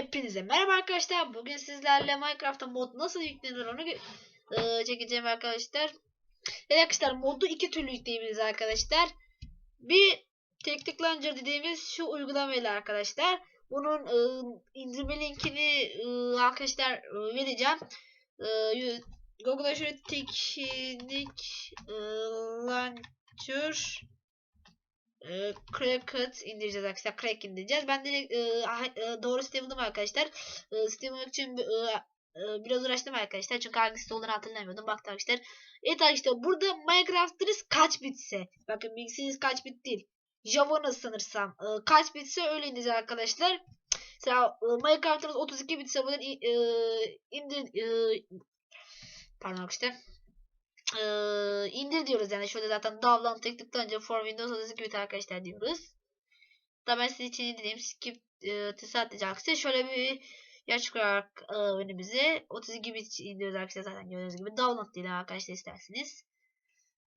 Hepinize merhaba arkadaşlar. Bugün sizlerle Minecraft'ta mod nasıl yüklenir onu eee, çekeceğim arkadaşlar. Evet arkadaşlar modu iki türlü yükleyebiliriz arkadaşlar. Bir tek tıklancır dediğimiz şu uygulamayla arkadaşlar. Bunun eee, indirme linkini eee, arkadaşlar eee, vereceğim. Eee, Google'a şöyle teknik eee, launcher e, Cracked indireceğiz arkadaşlar. Crack indireceğiz. Ben direkt e, e, doğru site buldum arkadaşlar. E, site bulmak için e, e, biraz uğraştım arkadaşlar. Çünkü hangi site olduğunu hatırlamıyordum. Baktım arkadaşlar. Evet arkadaşlar burada Minecraft'ınız kaç bitse. Bakın bilgisayarınız kaç bit değil. Java'nız sanırsam. E, kaç bitse öyle indireceğiz arkadaşlar. Mesela e, Minecraft'ınız 32 bitse buradan e, indir e, pardon arkadaşlar eee indir diyoruz yani şöyle zaten download tek tıklayınca for Windows 32 bit arkadaşlar diyoruz. Da ben sizin için indireyim skip eee test atlayacaksın. Şöyle bir yer çıkarak eee, önümüze 32 bit indiriyoruz arkadaşlar zaten gördüğünüz gibi. Download diyelim arkadaşlar isterseniz.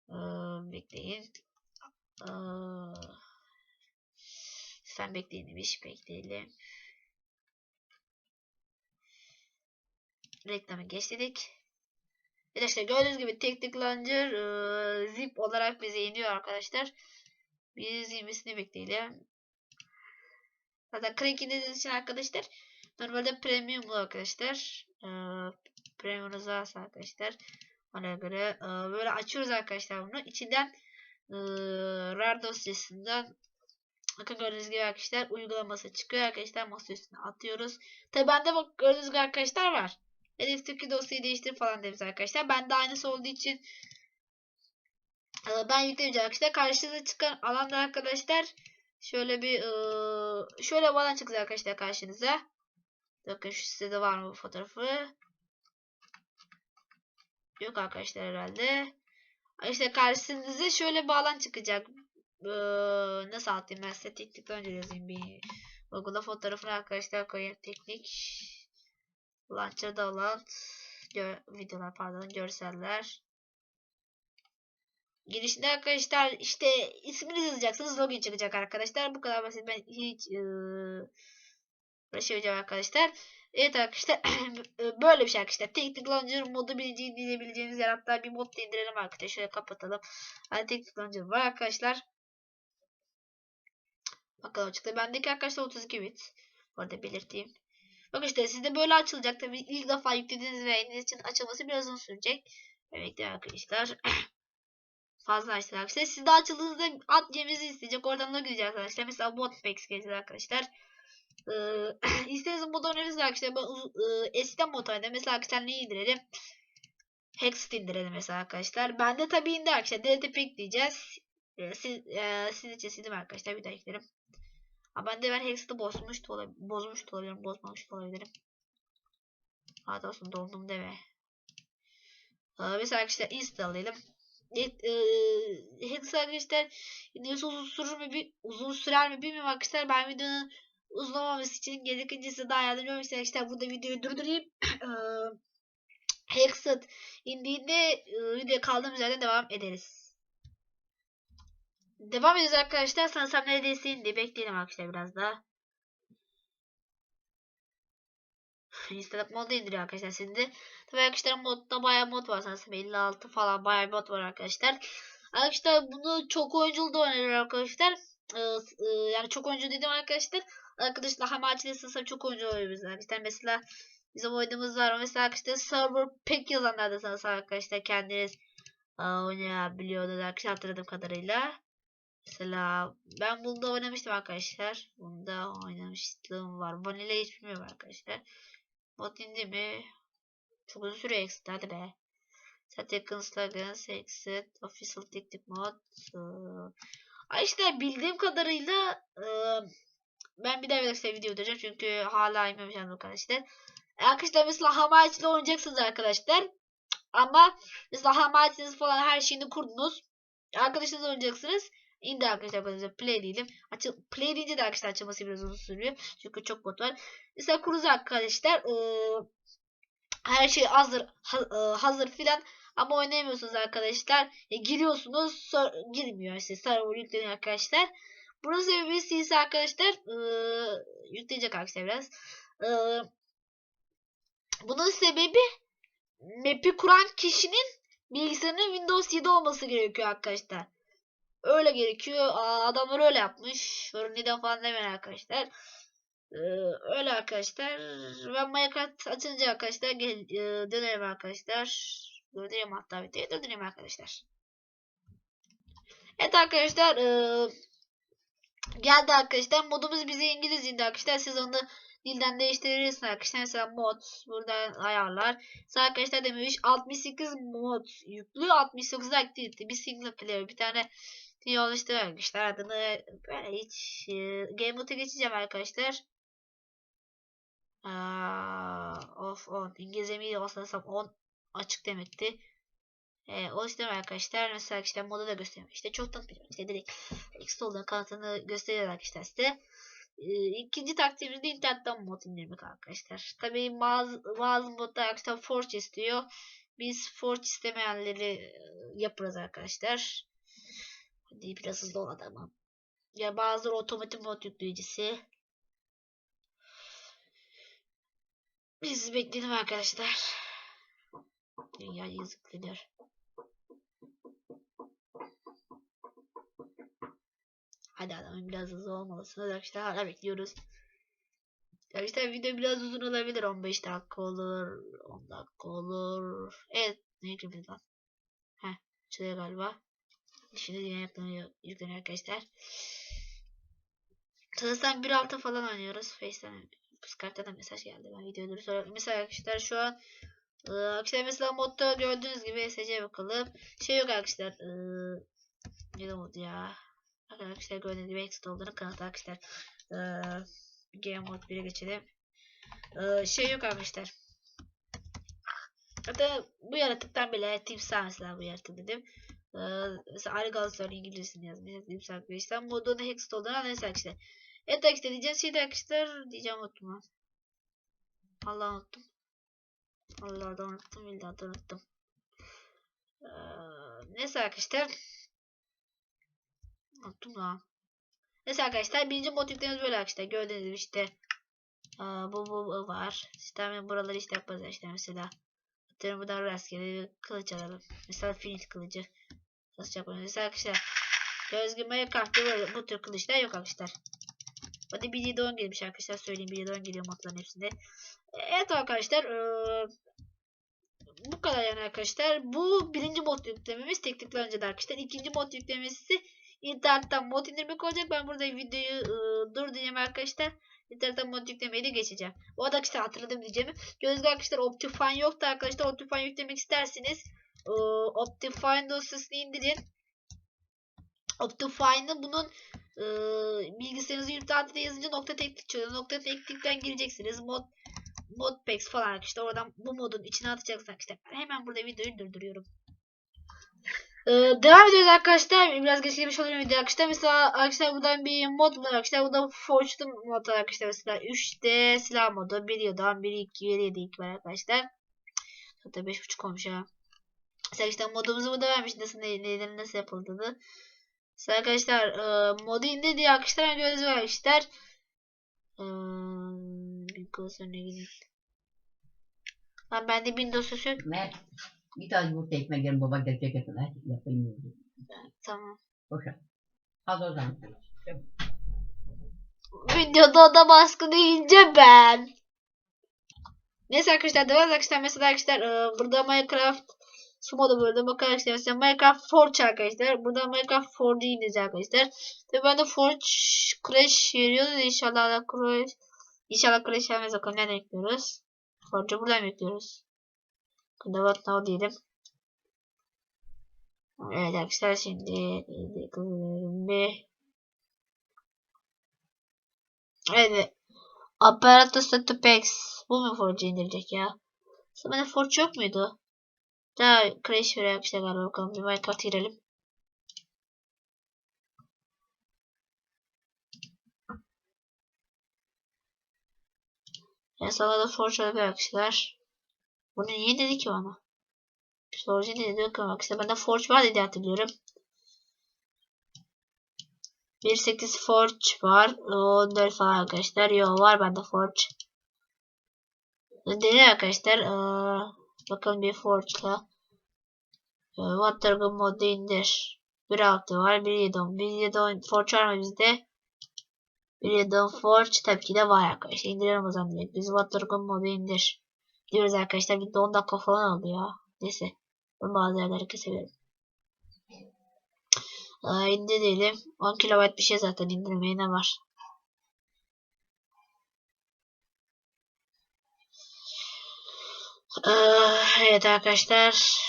Eee bekleyin. Eee sen bekleyin demiş. Bekleyelim. Reklamı geç dedik. Evet işte gördüğünüz gibi tek tıklancır eee, zip olarak bize iniyor arkadaşlar. Biz inmesini bekleyelim. Zaten crack indiğiniz için arkadaşlar normalde premium bu arkadaşlar. Eee premiumunuz varsa arkadaşlar ona göre eee, böyle açıyoruz arkadaşlar bunu. İçinden eee RAR dosyasından bakın gördüğünüz gibi arkadaşlar uygulaması çıkıyor arkadaşlar masa üstüne atıyoruz. Tabi bende bak gördüğünüz gibi arkadaşlar var. Edefteki dosyayı değiştir falan demiş arkadaşlar. Ben de aynısı olduğu için e, ben yüklemeyeceğim arkadaşlar. Karşınıza çıkan alanda arkadaşlar şöyle bir e, şöyle bir alan çıkacak arkadaşlar karşınıza. Bakın şu sitede var mı bu fotoğrafı? Yok arkadaşlar herhalde. İşte karşınıza şöyle bir alan çıkacak. Ee, nasıl atayım ben size teknikten önce yazayım bir Google'a fotoğrafını arkadaşlar koyayım teknik Launcher'da olan videolar pardon görseller. Girişinde arkadaşlar işte isminizi yazacaksınız login çıkacak arkadaşlar. Bu kadar basit ben hiç ıı, uğraşamayacağım arkadaşlar. Evet arkadaşlar böyle bir şey arkadaşlar. Tek tık launcher modu birinci indirebileceğiniz yer hatta bir mod indirelim arkadaşlar. Şöyle kapatalım. Hadi tek tık launcher var arkadaşlar. Bakalım çıktı. Bendeki arkadaşlar 32 bit. Bu arada belirteyim. Bak işte sizde böyle açılacak. Tabii ilk defa yüklediğiniz ve eliniz için açılması biraz uzun sürecek. Evet arkadaşlar. Fazla açtı arkadaşlar. Sizde açıldığınızda at geminizi isteyecek. Oradan da gideceğiz arkadaşlar. Mesela bot packs gelecek arkadaşlar. Ee, istediğiniz mod öneriniz arkadaşlar. Ben e, eskiden mod oynadım. Mesela arkadaşlar neyi indirelim? Hex indirelim mesela arkadaşlar. Ben de tabii indi arkadaşlar. DLT diyeceğiz. Ee, siz, e, sizin için sildim arkadaşlar. Bir daha eklerim. Ha ben de ben Hex'i bozmuş da olabilirim. Bozmuş da olabilirim. Bozmamış da olabilirim. Hadi olsun doldum deme. Ee, mesela arkadaşlar installayalım. Evet, e, arkadaşlar neyse uzun sürür mü bir uzun sürer mi bilmiyorum arkadaşlar. Ben videonun uzamaması için gerekirse size daha yardımcı olmak için burada videoyu durdurayım. Eee, Hexed indiğinde e, video kaldığımız yerden devam ederiz. Devam ediyoruz arkadaşlar. Sanırsam neredeyse indi. Bekleyelim arkadaşlar biraz daha. Installed modu indiriyor arkadaşlar şimdi. Tabii arkadaşlar modda bayağı mod var sanırsam 56 falan bayağı mod var arkadaşlar. Arkadaşlar bunu çok oyunculu da oynanır arkadaşlar. Ee, e, yani çok oyuncu dedim arkadaşlar. Arkadaşlar hamaçlı sanırsam çok oyuncu oynuyoruz arkadaşlar. Mesela bizim oynadığımız var. Mesela arkadaşlar server pek yazanlar da sanırsam arkadaşlar kendiniz oynayabiliyorlar arkadaşlar hatırladığım kadarıyla. Mesela ben bunda oynamıştım arkadaşlar. Bunda oynamışlığım var. Vanilla hiç bilmiyorum arkadaşlar. Mod indi mi? Çok uzun süre exit hadi be. Static Slugans exit. Official Tactic mod. Ee, işte bildiğim kadarıyla e, ben bir daha dakika video ödeyeceğim çünkü hala inmemişim arkadaşlar. Arkadaşlar mesela Hamachi'yle oynayacaksınız arkadaşlar. Ama mesela Hamachi'niz falan her şeyini kurdunuz. Arkadaşınızla oynayacaksınız. İndi arkadaşlar böyle play diyelim. Açıl play deyince de arkadaşlar açılması biraz uzun sürüyor. Çünkü çok bot var. Mesela kuruz arkadaşlar. Ee, her şey hazır ha, e, hazır filan ama oynayamıyorsunuz arkadaşlar. E, giriyorsunuz sor- girmiyor işte server yükleniyor arkadaşlar. Bunun sebebi ise arkadaşlar e, yükleyecek arkadaşlar biraz. Ee, bunun sebebi map'i kuran kişinin bilgisayarının Windows 7 olması gerekiyor arkadaşlar. Öyle gerekiyor. Aa, adamlar öyle yapmış. Neden falan demeyin arkadaşlar. Ee, öyle arkadaşlar. Ben Minecraft açınca arkadaşlar gel, e, dönerim arkadaşlar. Döndüreyim hatta videoyu döndüreyim arkadaşlar. Evet arkadaşlar. E, geldi arkadaşlar. Modumuz bize İngiliz indi arkadaşlar. Siz onu dilden değiştirebilirsiniz arkadaşlar. Mesela mod buradan ayarlar. Sonra arkadaşlar demiş 68 mod yüklü 69 activity. Bir single player bir tane diye oluşturmuşlar. Adını böyle hiç e, game mode'a geçeceğim arkadaşlar. Aa, of 10. İngilizce mi olsam 10 açık demekti. E, o işte arkadaşlar mesela işte modu da gösteriyor. İşte çok tanıtmıyorum. İşte direkt Xtoll'un kanıtını gösteriyor arkadaşlar size. E, ikinci taktiğimiz de internetten mod indirmek arkadaşlar. Tabii bazı, bazı modlar arkadaşlar Forge istiyor. Biz Forge istemeyenleri e, yaparız arkadaşlar. Hadi biraz hızlı ol adamım. Ya bazıları otomatik mod yükleyicisi. Biz bekleyelim arkadaşlar. Dünya yazıklanıyor. Hadi adamın biraz hızlı olmalısınız arkadaşlar. Hala bekliyoruz. Arkadaşlar video biraz uzun olabilir. 15 dakika olur. 10 dakika olur. Evet. Ne yüklemiyoruz lan? Heh. Şuraya galiba. Şimdi yine yükleniyor, arkadaşlar. Sanırsam 1.6 falan oynuyoruz. Face'den Skype'da da mesaj geldi. Ben videoları sonra mesela arkadaşlar şu an arkadaşlar mesela modda gördüğünüz gibi SC bakalım. Şey yok arkadaşlar. E, ne de mod ya. Arkadaşlar gördüğünüz gibi exit olduğunu kanıtlı arkadaşlar. E, game mode 1'e geçelim. E, şey yok arkadaşlar. Hatta bu yaratıktan bile timsah mesela bu yaratık dedim. Ee, mesela Argal İngilizcesini yazmış. Timsah arkadaşlar. Modun hex olduğunu anlayın arkadaşlar. Evet arkadaşlar diyeceğim şeydi arkadaşlar. Diyeceğim unuttum. Allah unuttum. Allah da unuttum. Billahi unuttum. Ee, neyse arkadaşlar. Unuttum lan. Neyse arkadaşlar birinci mod yüklememiz böyle arkadaşlar. Gördüğünüz gibi işte. Aa, bu, bu, bu var. Sistem buraları işte yaparız işte mesela. Atıyorum buradan rastgele bir kılıç alalım. Mesela finit kılıcı. Nasıl? Mesela arkadaşlar. Gibi Minecraft'ta böyle bu tür kılıçlar yok arkadaşlar. Hadi bir don gelmiş arkadaşlar söyleyeyim bir don geliyor modların hepsinde. Evet arkadaşlar ee, bu kadar yani arkadaşlar. Bu birinci mod yüklememiz teknikle önce de arkadaşlar. İkinci mod yüklemesi internetten mod indirmek olacak. Ben burada videoyu ee, durdurayım arkadaşlar. İnternetten mod yüklemeyi de geçeceğim. Bu arada arkadaşlar hatırladım diyeceğimi. Gözde arkadaşlar Optifine yoktu arkadaşlar. Optifine yüklemek isterseniz ee, Optifine dosyasını indirin. Optifine'ı bunun e, bilgisayarınızı internette yazınca nokta teknik çıkıyor. Nokta teknikten gireceksiniz. Mod modpacks falan arkadaşlar. Oradan bu modun içine atacaksınız arkadaşlar. Hemen burada videoyu durduruyorum. Ee, devam ediyoruz arkadaşlar. Biraz geç gelmiş olurum video arkadaşlar. Mesela arkadaşlar buradan bir mod var arkadaşlar. Bu da Forged mod arkadaşlar. Mesela 3D silah modu. 1 yıldan 1 2 1 7 2 var arkadaşlar. Hatta 5.5 olmuş ya. Mesela işte modumuzu burada vermiş. Nasıl neylerin nasıl yapıldığını. Mesela arkadaşlar e, modu indir diye arkadaşlar gibi arkadaşlar. E, Windows önüne gidin. Lan bende Windows yok. Mert, bir tane yumurta ekmek yerim baba gelecek etine. Yapayım yumurta. Tamam. Boşa. Az o zaman. Videoda oda baskı deyince ben. Neyse arkadaşlar devam arkadaşlar mesela arkadaşlar e, burada Minecraft su modu burada bakın arkadaşlar. Mesela Minecraft Forge arkadaşlar. Burada Minecraft Forge'u ineceğiz arkadaşlar. Tabi ben de Forge Crash veriyoruz. İnşallah da Crash inşallah Crash gelmez bakalım nereden ekliyoruz Forge'u buradan ekliyoruz Kıdavat now diyelim. Evet arkadaşlar şimdi bir Evet Apparatus Setupex bu mu Forge indirecek ya? Aslında Forge yok muydu? Daha Crash arkadaşlar galiba bakalım bir Minecraft girelim. Ya sana da olabilir arkadaşlar. Bunu niye dedi ki bana? Ne dedi bakalım arkadaşlar. Bende Forge var dedi hatırlıyorum. 1.8 Forge var. 14 falan arkadaşlar. Yo var bende Forge. Değil arkadaşlar. Ee, bakalım bir Forge'la. Ee, Watergun modu indir. 1.6 var. 1.7 1.7 Forge var mı bizde? 1.7 Forge tabii ki de var arkadaşlar. İndiriyorum o zaman. Biz Watergun modu indir. Diyoruz arkadaşlar. Bir de 10 dakika falan oldu ya. Neyse. Ben bazı yerleri kesebilirim. Aa, indi diyelim. 10 KB bir şey zaten indirmeye ne var? Evet arkadaşlar.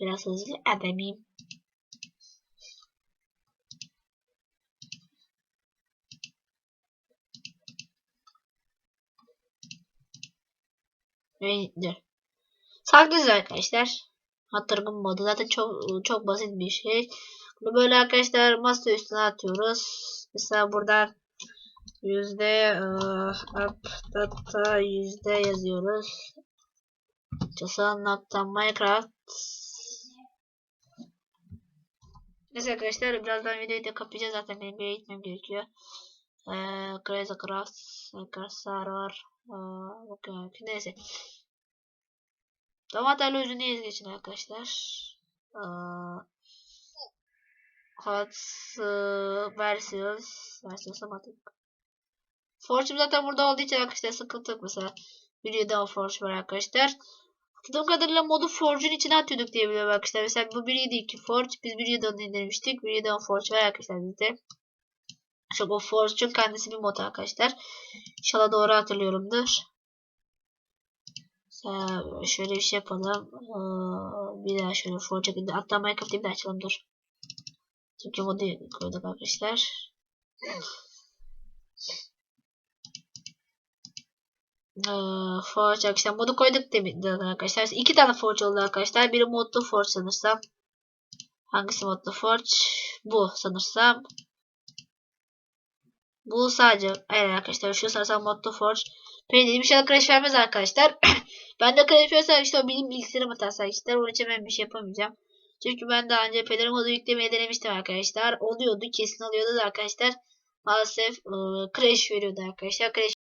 Biraz hızlı edemeyim. Sanki güzel arkadaşlar. Hatırgın modu zaten çok çok basit bir şey. Bunu böyle arkadaşlar masa üstüne atıyoruz. Mesela buradan yüzde updata yüzde yazıyoruz. Çasa nokta Minecraft. Neyse arkadaşlar birazdan videoyu da kapayacağız zaten benim bir gitmem gerekiyor. Eee Crazy Craft arkadaşlar var. Eee, bakın neyse. Domatesli ürünü geçin arkadaşlar. Eee Hot eee, versiyons versiyons amadık. Fortune zaten burada olduğu için arkadaşlar sıkıntı yok mesela. Videoda Forge var arkadaşlar. Hatırladığım kadarıyla modu Forge'un içine atıyorduk diye arkadaşlar. Mesela bu 1.7.2 Forge. Biz 1.7.10'u indirmiştik. 1.7.10 Forge var arkadaşlar bizde. Şu bu Forge'un kendisi bir mod arkadaşlar. İnşallah doğru hatırlıyorumdur. Mesela şöyle bir şey yapalım. Bir daha şöyle Forge'a gidip hatta Minecraft'ı bir daha açalım dur. Çünkü modu koyduk arkadaşlar. Ee, Forge arkadaşlar modu koyduk demin arkadaşlar. İki tane Forge oldu arkadaşlar. Biri modlu Forge sanırsam. Hangisi modlu Forge? Bu sanırsam. Bu sadece aynen arkadaşlar şu sanırsam modlu Forge. Benim dediğim inşallah crash vermez arkadaşlar. ben de crash verirse işte o benim bilgisayarım hatası arkadaşlar. Onun için ben bir şey yapamayacağım. Çünkü ben daha önce pederim modu yüklemeye denemiştim arkadaşlar. Oluyordu kesin oluyordu da arkadaşlar. Maalesef ıı, crash veriyordu arkadaşlar. Crash